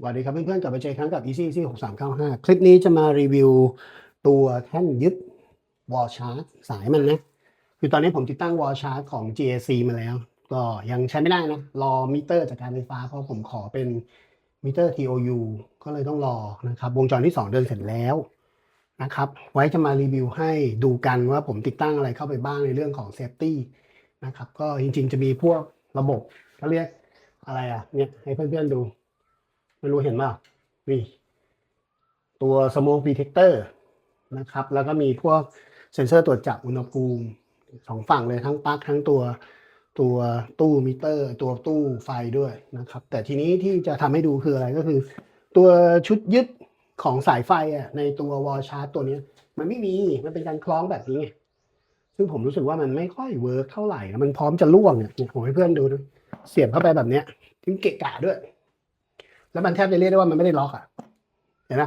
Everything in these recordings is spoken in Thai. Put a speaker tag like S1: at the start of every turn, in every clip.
S1: สวัสดีครับเพื่อนๆกลับมาเจอครั้งกับ Easy Easy 6395 คลิปนี้จะมารีวิวตัวแท่นยึดวอลชาร์จสายมันนะ คือตอนนี้ผมติดตั้งวอลชาร์จของ GAC มาแล้ว ก็ยังใช้ไม่ได้นะ รอมิเตอร์จากการไฟฟ้า เพราะผมขอเป็นมิเตอร์ TOU ก็เลยต้องรอนะครับ วงจรที่ 2 เดินเสร็จแล้วนะครับ ไว้จะมารีวิวให้ดูกันว่าผมติดตั้งอะไรเข้าไปบ้างในเรื่องของเซฟตี้นะครับ ก็จริงๆจะมีพวกระบบเขาเรียกอะไรอะเนี่ยให้เพื่อนๆดู ไม่รู้เห็นเปล่านี่ตัว smoke detector นะครับ แล้วก็มีพวกเซ็นเซอร์ตรวจจับอุณหภูมิสองฝั่งเลยทั้งปลั๊กทั้งตัวตัวตู้มิเตอร์ ตัวตู้ไฟด้วยนะครับ แต่ทีนี้ที่จะทำให้ดูคืออะไรก็คือ ตัวชุดยึดของสายไฟอะในตัววอลชาร์จตัวนี้มันไม่มีมันเป็นการคล้องแบบนี้ไงซึ่งผมรู้สึกว่ามันไม่ค่อยเวิร์กเท่าไหร่นะมันพร้อมจะล่วงเนี่ยเนี่ยผมให้เพื่อนดูนะเสียบเข้าไปแบบเนี้ยทิ้งเกะกะด้วย แล้วมันแทบจะเรียกได้ว่ามันไม่ได้ล็อกอะ เห็นไหม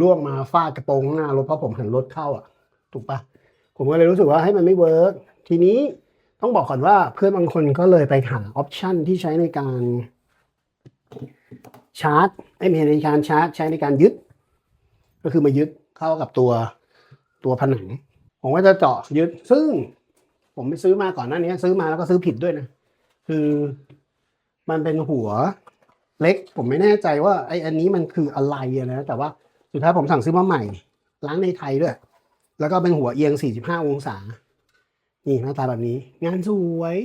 S1: ล่วงมาฟาดกระโปรงข้างหน้ารถเพราะผมหันรถเข้าอะ ถูกปะผมก็เลยรู้สึกว่าให้มันไม่เวิร์กทีนี้ต้องบอกก่อนว่าเพื่อนบางคนก็เลยไปหาออปชันที่ใช้ในการชาร์จไอ้ม่ใช่ในการชาร์จใช้ในการยึด ก็คือมายึดเข้ากับตัวตัวผนัง ผมก็จะเจาะยึด ซึ่งผมไปซื้อมาก่อนหน้านี้ ซื้อมาแล้วก็ซื้อผิดด้วยนะ คือมันเป็นหัว เล็ก ผมไม่แน่ใจว่าไออันนี้มันคืออะไรนะแต่ว่าสุดท้ายผมสั่งซื้อมาใหม่ ล้างในไทยด้วย แล้วก็เป็นหัวเอียง 45 องศา นี่หน้าตาแบบนี้ งานสวย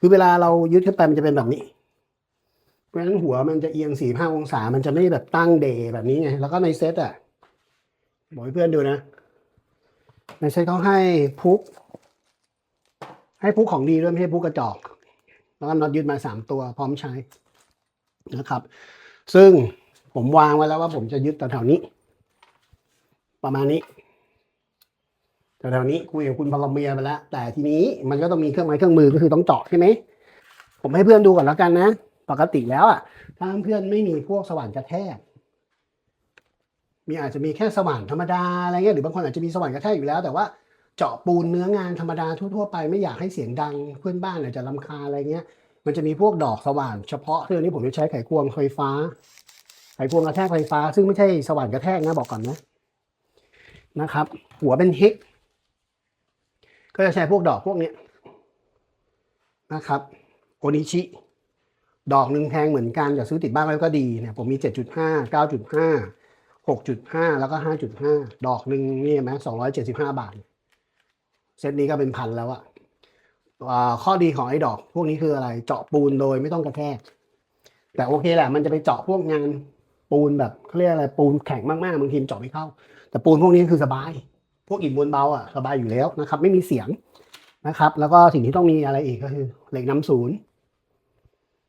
S1: คือเวลาเรายึดขึ้นไปมันจะเป็นแบบนี้ เพราะฉะนั้นหัวมันจะเอียง 45 องศา มันจะไม่แบบตั้งเดย์แบบนี้ไง แล้วก็ในเซตอะ บอกให้เพื่อนดูนะ ในเซตเขาให้พุก ให้พุกของดีด้วยไม่ใช่พุกกระจอก แล้วก็น็อตยึดมาสามตัวพร้อมใช้ นะครับ ซึ่งผมวางไว้แล้วว่าผมจะยึดแถวๆนี้ ประมาณนี้แถวๆนี้คุยกับคุณพลเมียไปแล้ว แต่ทีนี้มันก็ต้องมีเครื่องไม้เครื่องมือก็คือต้องเจาะใช่ไหมผมให้เพื่อนดูก่อนแล้วกันนะ ปกติแล้วอะถ้าเพื่อนไม่มีพวกสว่านกระแทกมีอาจจะมีแค่สว่านธรรมดาอะไรเงี้ยหรือบางคนอาจจะมีสว่านกระแทกอยู่แล้ว แต่ว่าเจาะปูนเนื้องานธรรมดาทั่วๆไปไม่อยากให้เสียงดังเพื่อนบ้านอาจจะรำคาอะไรเงี้ย มันจะมีพวกดอกสว่านเฉพาะซึ่อันนี้ผมจะใช้ไขควงไฟฟ้า ไขควงกระแทกไฟฟ้า ซึ่งไม่ใช่สว่านกระแทกนะบอกก่อนนะนะครับ หัวเป็นเฮกก็จะใช้พวกดอกพวกนี้นะครับโอนิชิ ดอกหนึ่งแพงเหมือนกันจะซื้อติดบ้านไว้ก็ดีเนี่ยผมมี 7.5 9.5 6.5 แล้วก็ 5.5 ดอกหนึ่งนี่ไหม275บาท เซตนี้ก็เป็นพันแล้วอะ ข้อดีของไอ้ดอก พวกนี้คืออะไร เจาะปูนโดยไม่ต้องกระแทก แต่โอเคแหละ มันจะไปเจาะพวกงานปูนแบบเขาเรียกอะไรปูนแข็งมากๆบางทีเจาะไม่เข้า แต่ปูนพวกนี้คือสบาย พวกอิฐมวลเบาอะสบายอยู่แล้วนะครับ ไม่มีเสียงนะครับ แล้วก็สิ่งที่ต้องมีอะไรอีกก็คือ เหล็กน้ำศูนย์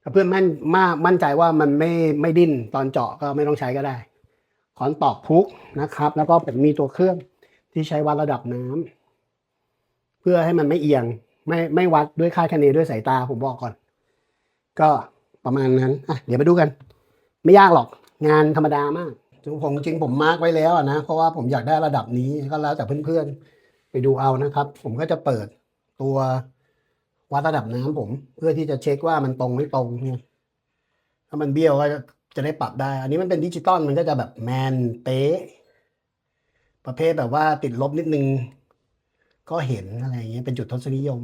S1: ถ้าเพื่อนมั่นมากมั่นใจว่ามันไม่ไม่ดิ้นตอนเจาะก็ไม่ต้องใช้ก็ได้ขอนตอกพุกนะครับ แล้วก็ผมมีตัวเครื่องที่ใช้วัดระดับน้ำเพื่อให้มันไม่เอียง ไม่ไม่วัดด้วยค่าดคะเนด้วยสายตาผมบอกก่อน ก็ประมาณนั้นอะเดี๋ยวไปดูกัน ไม่ยากหรอกงานธรรมดามากผมจริงผมมาร์กไว้แล้วนะ เพราะว่าผมอยากได้ระดับนี้ก็แล้วแต่เพื่อนๆ ไปดูเอานะครับ ผมก็จะเปิดตัววัดระดับน้ำผม เพื่อที่จะเช็คว่ามันตรงไม่ตรงไงถ้ามันเบี้ยวก็จะได้ปรับได้ อันนี้มันเป็นดิจิตอลมันก็จะแบบแมนเป๊ะประเภทแบบว่าติดลบนิดนึง ก็เห็นอะไรอย่างเงี้ยเป็นจุดทศนิยม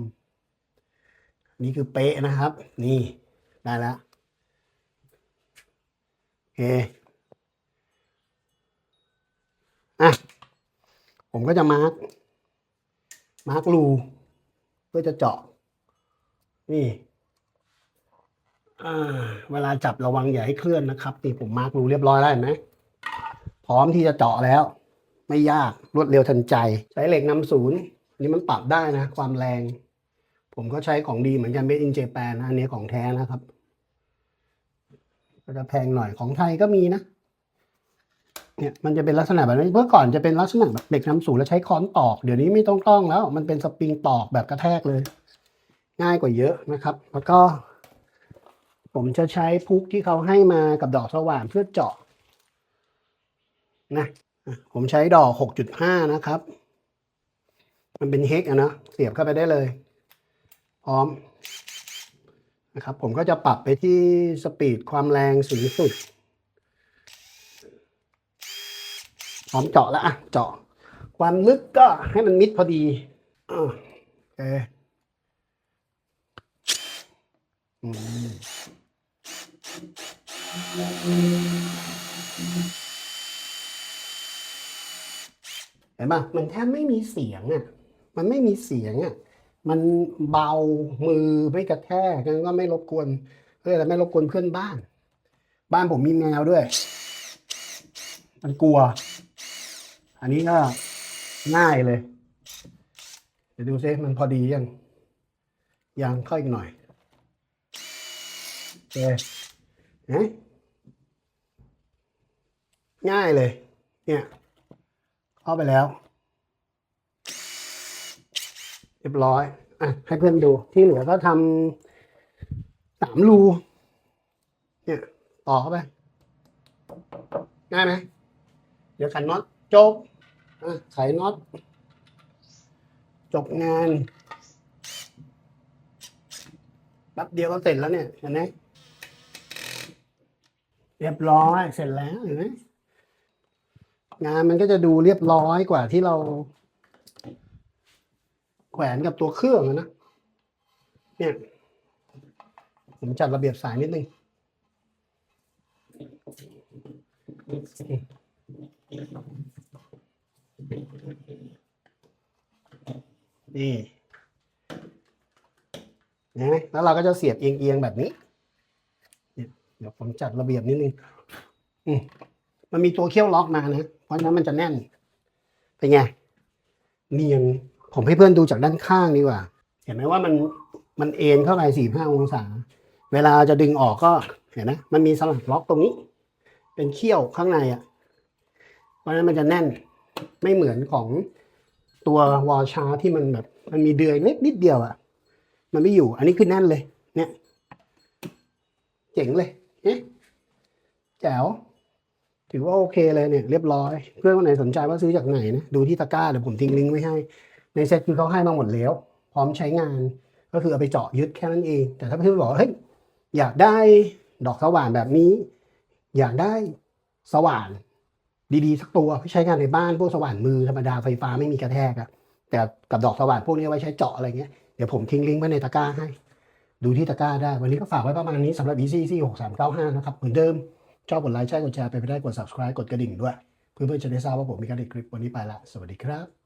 S1: นี่คือเป๊ะนะครับ นี่ได้แล้วโอเคอะผมก็จะมาร์กมาร์กรูเพื่อจะเจาะ นี่อ่าเวลาจับระวังอย่าให้เคลื่อนนะครับนี่ผมมาร์กรูเรียบร้อยแล้วเห็นไหมพร้อมที่จะเจาะแล้ว ไม่ยากรวดเร็วทันใจ ใช้เหล็กนำศูนย์ นนี้มันปรับได้นะ ความแรง ผมก็ใช้ของดีเหมือนกันเ a ดอินเจแปนนะอันนี้ของแท้นะครับ ก็จะแพงหน่อยของไทยก็มีนะ เนี่ยมันจะเป็นลักษณะแบบนี้เมื่อก่อนจะเป็นลักษณะแบบเด็กน้ำสูงแล้วใช้ค้อนตอก เดี๋ยวนี้ไม่ต้องต้องแล้ว มันเป็นสปริงตอกแบบกระแทกเลย ง่ายกว่าเยอะนะครับ แล้วก็ ผมจะใช้พุกที่เขาให้มากับดอกสว่านเพื่อเจาะนะอะผมใช้ดอกหกจุดห้านะครับ มันเป็นเฮกอะนะเสียบเข้าไปได้เลย พร้อมนะครับ ผมก็จะปรับไปที่สปีดความแรงสูงสุด พร้อมเจาะแล้วอะเจาะ ความลึกก็ให้มันมิดพอดีโอเคอเห็นปะมันแทบไม่มีเสียงอะ่ะ มันไม่มีเสียงอะมันเบามือไม่กระแทกงั้นก็ไม่รบกวนเพื่ออะไรไม่รบกวนเพื่อนบ้าน บ้านผมมีแมวด้วย มันกลัว อันนี้ก็ง่ายเลย เดี๋ยวดูซิมันพอดียังยังเข้าอีกหน่อยโอเคเอ๊ะง่ายเลย เนี่ยเข้าไปแล้ว เรียบร้อยอะให้เพื่อนดูที่เหลือก็ทำสามรูเนี่ยต่อเข้าไปง่ายไหมเดี๋ยวขันน็อตจบอะไขน็อตจบงานแป๊บเดียวก็เสร็จแล้วเนี่ยเห็นไหมเรียบร้อยเสร็จแล้วเห็นไหมงานมันก็จะดูเรียบร้อยกว่าที่เรา แขวนกับตัวเครื่องนะ เนี่ย ผมจัดระเบียบสายนิดนึง นี่นไหมแล้วเราก็จะเสียบเอียงๆแบบนี้ เดี๋ยวผมจัดระเบียบนิดนึงมมันมีตัวเขี้ยวล็อกมานะ เพราะฉะนั้นมันจะแน่น เป็นไง เนียน ผมให้เพื่อนดูจากด้านข้างดีกว่า เห็นไหมว่ามันมันเอ็นเข้าไปสี่ห้าองศา เวลาจะดึงออกก็เห็นนะมันมีสลักล็อกตรงนี้ เป็นเขี้ยวข้างในอะ เพราะนั้นมันจะแน่นไม่เหมือนของตัววอลชาร์ทที่มันแบบมันมีเดือยเล็กนิดเดียวอะ มันไม่อยู่ อันนี้คือแน่นเลย เนี่ย เจ๋งเลยเอ๊ะแจ๋วถือว่าโอเคเลยเนี่ยเรียบร้อย เพื่อนคนไหนสนใจว่าซื้อจากไหนนะ ดูที่ตะกร้าเดี๋ยวผมทิ้งลิงก์ไว้ให้ ในเซ็ตคือเขาให้มาหมดแล้ว พร้อมใช้งานก็คือเอาไปเจาะยึดแค่นั้นเอง แต่ถ้าเพื่อนบอกว่าเฮ้ยอยากได้ดอกสว่านแบบนี้ อยากได้สว่านดีๆสักตัวเพื่อใช้งานในบ้านพวกสว่านมือธรรมดาไฟฟ้าไม่มีกระแทกอะแต่กับดอกสว่านพวกนี้ไว้ใช้เจาะอะไรเงี้ยเดี๋ยวผมทิ้งลิงก์ไว้ในตะกร้าให้ ดูที่ตะกร้าได้ วันนี้ก็ฝากไว้ประมาณนี้สำหรับ EC C 6 3 9 5นะครับเหมือนเดิมชอบกดไลค์ใช่กดแชร์ไปไม่ได้กด subscribe กดกระดิ่งด้วย เพื่อนๆจะได้ทราบว่าผมมีการเด็กคลิปวันนี้ไปละสวัสดีครับ